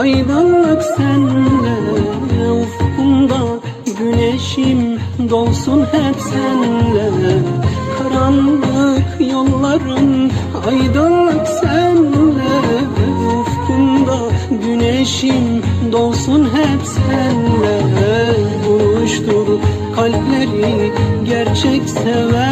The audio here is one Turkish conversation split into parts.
Aydınlık senle Ufkumda güneşim dolsun hep senle. Karanlık yolların aydınlık senle Ufkumda güneşim dolsun hep senle. Buluştur kalpleri gerçek sevenle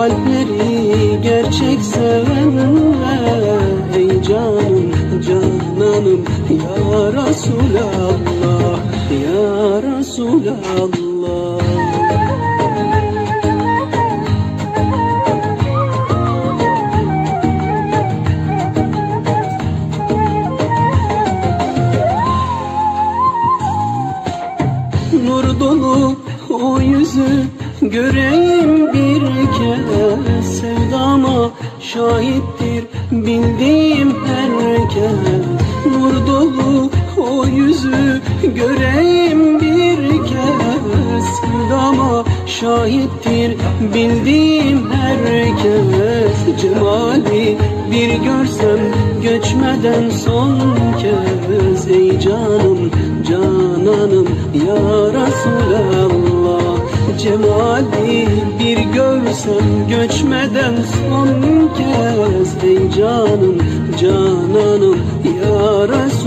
kalpleri gerçek sevenle Ey canım cananım ya Resulallah Ya Resulallah. Nur dolu o yüzü göreyim şahittir bildiğim herkes Nur dolu o yüzü göreyim bir kez. Sevdama şahittir bildiğim herkes Cemali bir görsem göçmeden son kez. Ey canım cananım ya Resulallah. Cemali görsem göçmeden son kez Ey canım cananım ya Resulallah